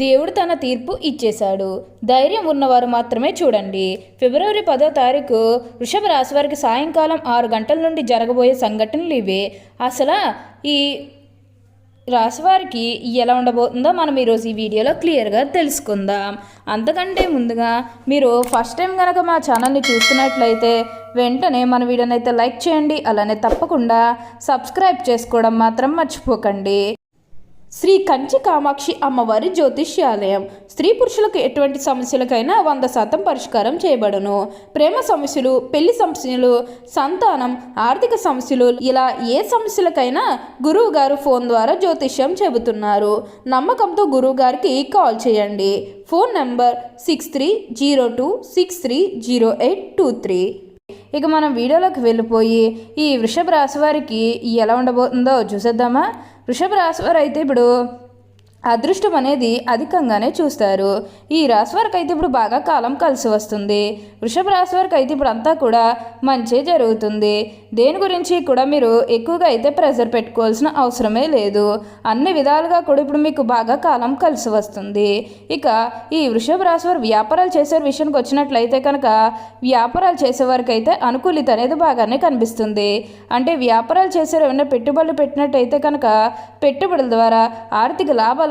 దేవుడు తన తీర్పు ఇచ్చేశాడు. ధైర్యం ఉన్నవారు మాత్రమే చూడండి. ఫిబ్రవరి పదో తారీఖు వృషభ రాశి వారికి సాయంకాలం ఆరు గంటల నుండి జరగబోయే సంఘటనలు ఇవే. అసలు ఈ రాశివారికి ఎలా ఉండబోతుందో మనం ఈరోజు ఈ వీడియోలో క్లియర్గా తెలుసుకుందాం. అంతకంటే ముందుగా మీరు ఫస్ట్ టైం కనుక మా ఛానల్ని చూస్తున్నట్లయితే వెంటనే మన వీడియోని అయితే లైక్ చేయండి. అలానే తప్పకుండా సబ్స్క్రైబ్ చేసుకోవడం మాత్రం మర్చిపోకండి. శ్రీ కంచి కామాక్షి అమ్మవారి జ్యోతిష్యాలయం. స్త్రీ పురుషులకు ఎటువంటి సమస్యలకైనా వంద శాతం పరిష్కారం చేయబడును. ప్రేమ సమస్యలు పెళ్ళి సమస్యలు సంతానం ఆర్థిక సమస్యలు ఇలా ఏ సమస్యలకైనా గురువు గారు ఫోన్ ద్వారా జ్యోతిష్యం చెబుతున్నారు. నమ్మకంతో గురువు గారికి కాల్ చేయండి. Phone number six three zero two six three zero eight two three. ఇక మనం వీడియోలోకి వెళ్ళిపోయి ఈ వృషభ రాశి వారికి ఎలా ఉండబోతుందో చూసేద్దామా? వృషభ రాశి వారు అయితే ఇప్పుడు అదృష్టం అనేది అధికంగానే చూస్తారు. ఈ రాశి వారికి అయితే ఇప్పుడు బాగా కాలం కలిసి వస్తుంది. వృషభ రాశి వారికి అయితే ఇప్పుడు అంతా కూడా మంచి జరుగుతుంది. దేని గురించి కూడా మీరు ఎక్కువగా అయితే ప్రెజర్ పెట్టుకోవాల్సిన అవసరమే లేదు. అన్ని విధాలుగా కూడా ఇప్పుడు మీకు బాగా కాలం కలిసి వస్తుంది. ఇక ఈ వృషభ రాశి వారు వ్యాపారాలు చేసే విషయానికి వచ్చినట్లయితే కనుక వ్యాపారాలు చేసే వారికి అయితే అనుకూలిత అనేది బాగానే కనిపిస్తుంది. అంటే వ్యాపారాలు చేసే ఏమైనా పెట్టుబడులు పెట్టినట్టయితే కనుక పెట్టుబడుల ద్వారా ఆర్థిక లాభాలు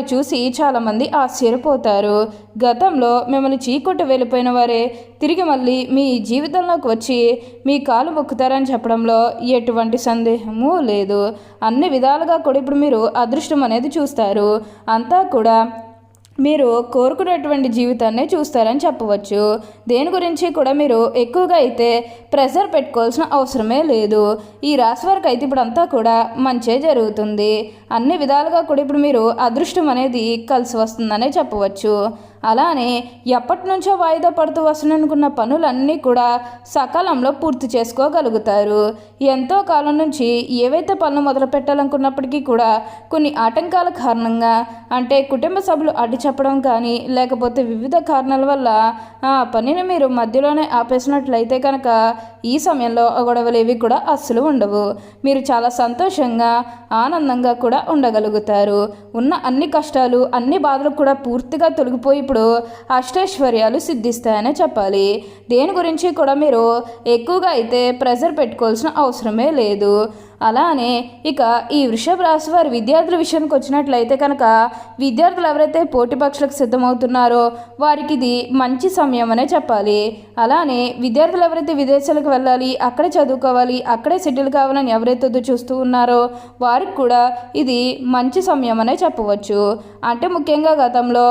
చూసి చాలామంది ఆశ్చర్యపోతారు. గతంలో మిమ్మల్ని చీకొట్టు వెళ్ళిపోయిన వారే తిరిగి మళ్ళీ మీ జీవితంలోకి వచ్చి మీ కాలు మొక్కుతారని చెప్పడంలో ఎటువంటి సందేహము లేదు. అన్ని విధాలుగా కూడా ఇప్పుడు మీరు అదృష్టం అనేది చూస్తారు. అంతా కూడా మీరు కోరుకున్నటువంటి జీవితాన్ని చూస్తారని చెప్పవచ్చు. దేని గురించి కూడా మీరు ఎక్కువగా అయితే ప్రెషర్ పెట్టుకోవాల్సిన అవసరమే లేదు. ఈ రాశి వారికి అయితే ఇప్పుడు అంతా కూడా మంచే జరుగుతుంది. అన్ని విధాలుగా కూడా ఇప్పుడు మీరు అదృష్టం అనేది కలిసి వస్తుందనే చెప్పవచ్చు. అలానే ఎప్పటి నుంచో వాయిదా పడుతూ వస్తుననుకున్న పనులన్నీ కూడా సకాలంలో పూర్తి చేసుకోగలుగుతారు. ఎంతో కాలం నుంచి ఏవైతే పనులు మొదలు పెట్టాలనుకున్నప్పటికీ కూడా కొన్ని ఆటంకాల కారణంగా అంటే కుటుంబ సభ్యులు అడ్డు చెప్పడం కానీ లేకపోతే వివిధ కారణాల వల్ల ఆ పనిని మీరు మధ్యలోనే ఆపేసినట్లయితే కనుక ఈ సమయంలో గొడవలు ఏవి కూడా అస్సలు ఉండవు. మీరు చాలా సంతోషంగా ఆనందంగా కూడా ఉండగలుగుతారు. ఉన్న అన్ని కష్టాలు అన్ని బాధలు కూడా పూర్తిగా తొలగిపోయి ఇప్పుడు అష్టైశ్వర్యాలు సిద్ధిస్తాయనే చెప్పాలి. దేని గురించి కూడా మీరు ఎక్కువగా అయితే ప్రెజర్ పెట్టుకోవాల్సిన అవసరమే లేదు. అలానే ఇక ఈ వృషభ రాశి వారి విద్యార్థుల విషయానికి వచ్చినట్లయితే కనుక విద్యార్థులు ఎవరైతే పోటీ పక్షులకు సిద్ధమవుతున్నారో వారికి ఇది మంచి సమయం అనే చెప్పాలి. అలానే విద్యార్థులు ఎవరైతే విదేశాలకు వెళ్ళాలి అక్కడే చదువుకోవాలి అక్కడే సెటిల్ కావాలని ఎవరైతే చూస్తూ ఉన్నారో వారికి కూడా ఇది మంచి సమయం అనే చెప్పవచ్చు. అంటే ముఖ్యంగా గతంలో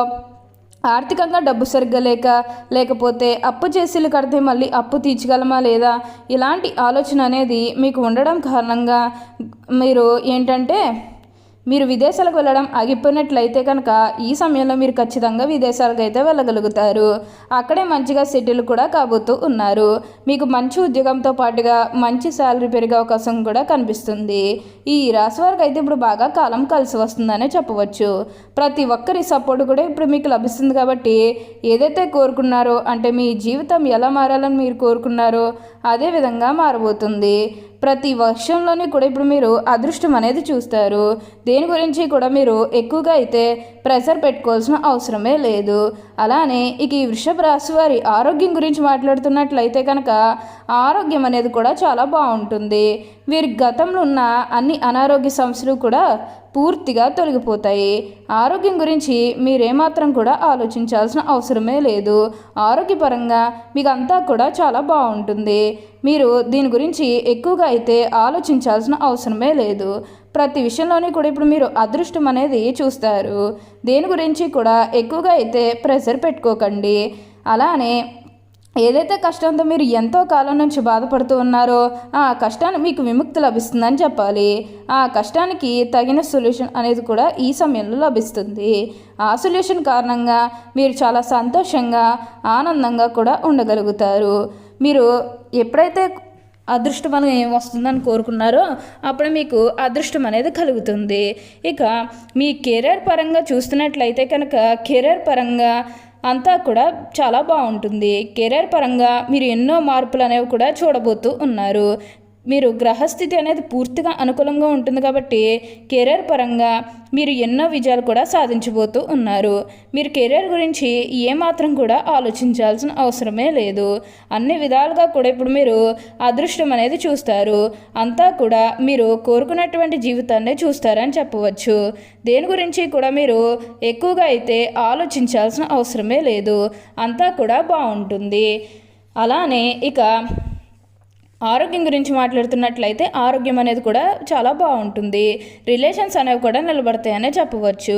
ఆర్థికంగా డబ్బు సరిగ్గా లేక లేకపోతే అప్పు చేసిలు కడితే మళ్ళీ అప్పు తీర్చగలమా లేదా? ఇలాంటి ఆలోచన అనేది మీకు ఉండడం కారణంగా మీరు ఏంటంటే మీరు విదేశాలకు వెళ్ళడం ఆగిపోయినట్లయితే కనుక ఈ సమయంలో మీరు ఖచ్చితంగా విదేశాలకు అయితే వెళ్ళగలుగుతారు. అక్కడే మంచిగా సెటిల్ కూడా కాబోతూ ఉన్నారు. మీకు మంచి ఉద్యోగంతో పాటుగా మంచి శాలరీ పెరిగే అవకాశం కూడా కనిపిస్తుంది. ఈ రాశి వారికి అయితే ఇప్పుడు బాగా కాలం కలిసి వస్తుందనే చెప్పవచ్చు. ప్రతి ఒక్కరి సపోర్ట్ కూడా ఇప్పుడు మీకు లభిస్తుంది కాబట్టి ఏదైతే కోరుకున్నారో అంటే మీ జీవితం ఎలా మారాలని మీరు కోరుకున్నారో అదే విధంగా మారబోతుంది. ప్రతి వర్షంలోనే కూడా ఇప్పుడు మీరు అదృష్టం అనేది చూస్తారు. దేని గురించి కూడా మీరు ఎక్కువగా అయితే ప్రెషర్ పెట్టుకోవాల్సిన అవసరమే లేదు. అలానే ఇక ఈ వృషభ రాశి వారి ఆరోగ్యం గురించి మాట్లాడుతున్నట్లయితే కనుక ఆరోగ్యం అనేది కూడా చాలా బాగుంటుంది. వీరి గతంలో ఉన్న అన్ని అనారోగ్య సమస్యలు కూడా పూర్తిగా తొలగిపోతాయి. ఆరోగ్యం గురించి మీరేమాత్రం కూడా ఆలోచించాల్సిన అవసరమే లేదు. ఆరోగ్యపరంగా మీకు అంతా కూడా చాలా బాగుంటుంది. మీరు దీని గురించి ఎక్కువగా అయితే ఆలోచించాల్సిన అవసరమే లేదు. ప్రతి విషయంలోనే కూడా ఇప్పుడు మీరు అదృష్టం అనేది చూస్తారు. దేని గురించి కూడా ఎక్కువగా అయితే ప్రెషర్ పెట్టుకోకండి. అలానే ఏదైతే కష్టంతో మీరు ఎంతో కాలం నుంచి బాధపడుతూ ఉన్నారో ఆ కష్టాన్ని మీకు విముక్తి లభిస్తుందని చెప్పాలి. ఆ కష్టానికి తగిన సొల్యూషన్ అనేది కూడా ఈ సమయంలో లభిస్తుంది. ఆ సొల్యూషన్ కారణంగా మీరు చాలా సంతోషంగా ఆనందంగా కూడా ఉండగలుగుతారు. మీరు ఎప్పుడైతే అదృష్టం అనేది ఏం వస్తుందని కోరుకున్నారో అప్పుడు మీకు అదృష్టం అనేది కలుగుతుంది. ఇక మీ కెరీర్ పరంగా చూస్తున్నట్లయితే కనుక కెరీర్ పరంగా అంతా కూడా చాలా బాగుంటుంది. కెరీర్ పరంగా మీరు ఎన్నో మార్పులు అనేవి కూడా చూడబోతూ ఉన్నారు. మీరు గ్రహస్థితి అనేది పూర్తిగా అనుకూలంగా ఉంటుంది కాబట్టి కెరీర్ పరంగా మీరు ఎన్నో విజయాలు కూడా సాధించబోతూ ఉన్నారు. మీరు కెరీర్ గురించి ఏమాత్రం కూడా ఆలోచించాల్సిన అవసరమే లేదు. అన్ని విధాలుగా కూడా ఇప్పుడు మీరు అదృష్టం అనేది చూస్తారు. అంతా కూడా మీరు కోరుకున్నటువంటి జీవితాన్ని చూస్తారని చెప్పవచ్చు. దేని గురించి కూడా మీరు ఎక్కువగా అయితే ఆలోచించాల్సిన అవసరమే లేదు. అంతా కూడా బాగుంటుంది. అలానే ఇక ఆరోగ్యం గురించి మాట్లాడుతున్నట్లయితే ఆరోగ్యం అనేది కూడా చాలా బాగుంటుంది. రిలేషన్స్ అనేవి కూడా నిలబడతాయనే చెప్పవచ్చు.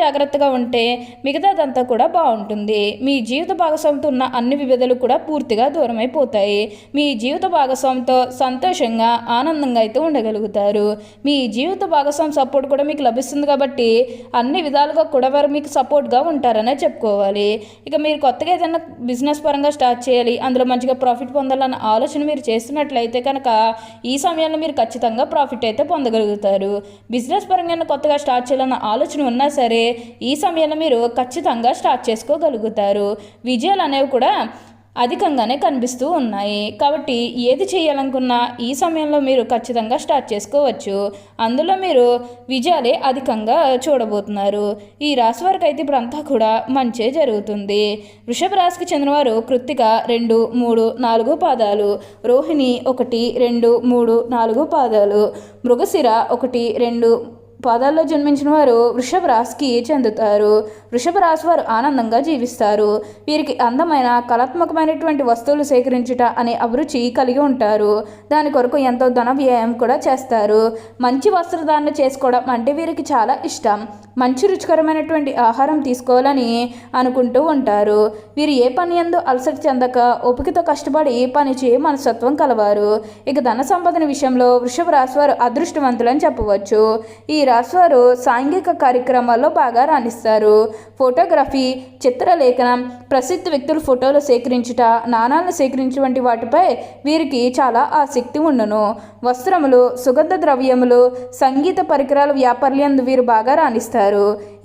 జాగ్రత్తగా ఉంటే మిగతాదంతా కూడా బాగుంటుంది. మీ జీవిత భాగస్వామితో ఉన్న అన్ని వివిధలు కూడా పూర్తిగా దూరం అయిపోతాయి మీ జీవిత భాగస్వామితో సంతోషంగా ఆనందంగా అయితే ఉండగలుగుతారు. మీ జీవిత భాగస్వామి సపోర్ట్ కూడా మీకు లభిస్తుంది కాబట్టి అన్ని విధాలుగా కూడా వారు మీకు సపోర్ట్గా ఉంటారనే చెప్పుకోవాలి. ఇక మీరు కొత్తగా ఏదైనా బిజినెస్ పరంగా స్టార్ట్ చేయాలి అందులో మంచిగా ప్రాఫిట్ పొందాలన్న ఆలోచన మీరు చేస్తున్నట్లయితే కనుక ఈ సమయంలో మీరు ఖచ్చితంగా ప్రాఫిట్ అయితే పొందగలుగుతారు. బిజినెస్ పరంగా కొత్తగా స్టార్ట్ చేయాలన్న ఆలోచన ఉన్నా సరే ఈ సమయంలో మీరు ఖచ్చితంగా స్టార్ట్ చేసుకోగలుగుతారు. విజయాలు అనేవి కూడా అధికంగానే కనిపిస్తూ ఉన్నాయి. కాబట్టి ఏది చేయాలనుకున్నా ఈ సమయంలో మీరు ఖచ్చితంగా స్టార్ట్ చేసుకోవచ్చు. అందులో మీరు విజయాలే అధికంగా చూడబోతున్నారు. ఈ రాశి వారికి అయితే ఇప్పుడంతా కూడా మంచే జరుగుతుంది. వృషభ రాశికి చెందినవారు కృత్తిక రెండు మూడు నాలుగు పాదాలు. రోహిణి ఒకటి రెండు మూడు నాలుగు పాదాలు. మృగశిర ఒకటి రెండు పాదాల్లో జన్మించిన వారు వృషభ రాశికి చెందుతారు. వృషభ రాశి వారు ఆనందంగా జీవిస్తారు. వీరికి అందమైన కళాత్మకమైనటువంటి వస్తువులు సేకరించుట అనే అభిరుచి కలిగి ఉంటారు. దాని కొరకు ఎంతో ధన వ్యయం కూడా చేస్తారు. మంచి వస్త్రధారణ చేసుకోవడం అంటే వీరికి చాలా ఇష్టం. మంచి రుచికరమైనటువంటి ఆహారం తీసుకోవాలని అనుకుంటూ ఉంటారు. వీరు ఏ పని ఎందు అలసట చెందక ఓపికతో కష్టపడి పని చేయ మనస్తత్వం కలవారు. ఇక ధన సంపదన విషయంలో వృషభ రాశివారు అదృష్టవంతులని చెప్పవచ్చు. ఈ రాశివారు సాంఘిక కార్యక్రమాల్లో బాగా రాణిస్తారు. ఫోటోగ్రఫీ చిత్రలేఖనం ప్రసిద్ధ వ్యక్తుల ఫోటోలు సేకరించుట నాణాలను సేకరించు వంటి వాటిపై వీరికి చాలా ఆసక్తి ఉండును. వస్త్రములు సుగంధ ద్రవ్యములు సంగీత పరికరాల వ్యాపార్లందు వీరు బాగా రాణిస్తారు.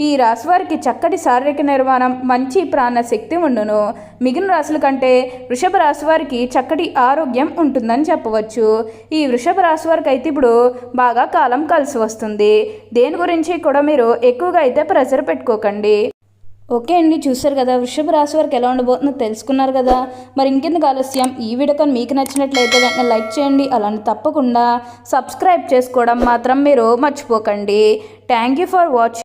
ఈ రాశివారికి చక్కటి శారీరక నిర్మాణం మంచి ప్రాణ శక్తి ఉండును. మిగిలిన రాశుల కంటే వృషభ రాశి వారికి చక్కటి ఆరోగ్యం ఉంటుందని చెప్పవచ్చు. ఈ వృషభ రాశి వారికి అయితే ఇప్పుడు బాగా కాలం కలిసి వస్తుంది. దేని గురించి కూడా మీరు ఎక్కువగా అయితే ప్రెషర్ పెట్టుకోకండి. ఓకే అండి చూసారు కదా వృషభ రాశి వారికి ఎలా ఉండబోతుందో తెలుసుకున్నారు కదా. మరి ఇంకెందుకు ఆలస్యం? ఈ వీడియో కానీ మీకు నచ్చినట్లయితే వెంటనే లైక్ చేయండి అలానే తప్పకుండా సబ్స్క్రైబ్ చేసుకోవడం మాత్రం మీరు మర్చిపోకండి. Thank you for watching